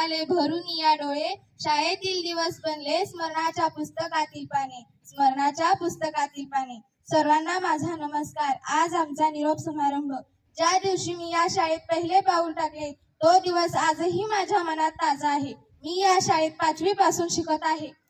आले भरून या डोळे. शाळेतील दिवस बनले स्मरणाच्या पुस्तकातील पाने. स्मरणाच्या पुस्तकातील पाने. सर्वांना माझा नमस्कार. आज आमचा निरोप समारंभ. ज्या दिवशी मी या शाळेत पहिले पाऊल टाकले तो दिवस आजही माझ्या मनात ताजा आहे. मी या शाळेत पाचवी पासून शिकत आहे.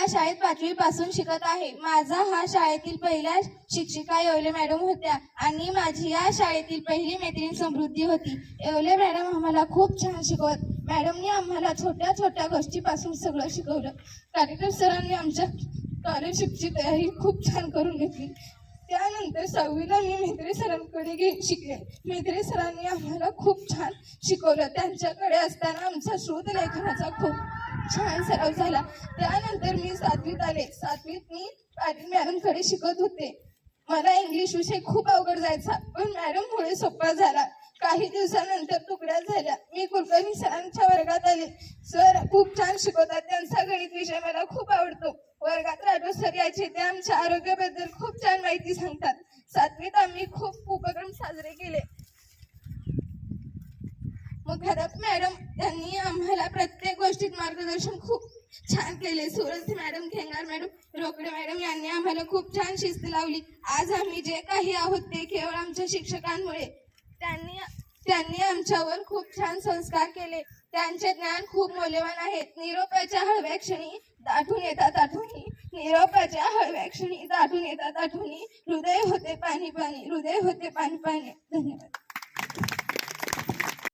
या शाळेत पाचवी पासून शिकत आहे. माझा हा शाळेतील पहिल्या शिक्षिका येवले मॅडम होत्या आणि माझी या शाळेतील पहिली मैत्रीण समृद्धी होती. येवले मॅडम आम्हाला खूप छान शिकवत. मॅडमनी आम्हाला छोट्या छोट्या गोष्टीपासून सगळं शिकवलं. कार्यक्रम सरांनी आमच्या कार्यशिक्षिकाही तयारी खूप छान करून घेतली. त्यानंतर सहावीला मी मेत्रे सरांकडे घे शिकले. मेत्रे सरांनी आम्हाला खूप छान शिकवलं. त्यांच्याकडे असताना आमचा शोध लेखनाचा खूप छान सराव झाला. त्यानंतर मी सातवीत आले. सातवीत मी पाटील मॅडमकडे शिकत होते. मला इंग्लिश विषय खूप अवघड जायचा पण मॅडम मुळे सोपा झाला. काही दिवसानंतर तुकड्या झाल्या. मी कुलकर्णी सरांच्या वर्गात आले. सर खूप छान शिकवतात. त्यांचा गणित विषय मला खूप आवडतो. राठोड ते आमच्या आरोग्याबद्दल खूप छान माहिती सांगतात. सातवीत आम्ही खूप उपक्रम साजरे केले. मुख्याध्यापक मॅडम यांनी आम्हाला प्रत्येक गोष्टीत मार्गदर्शन खूप छान केले. Suraj madam Khengar madam Rokade madam यांनी आम्हाला खूप छान शिस्त लावली. आज आम्ही जे काही आहोत ते केवळ आमच्या शिक्षकांमुळे. त्यांनी त्यांनी आमच्यावर खूप छान संस्कार केले. त्यांचे ज्ञान खूप मौल्यवान आहेत निरोपाच्या हळव्या क्षणी दाटून येतात. निरोपाच्या हळव्या क्षणी दाटून येतात आठवणी हृदय होते पाणी पाणी हृदय होते पाणी पाणी. धन्यवाद.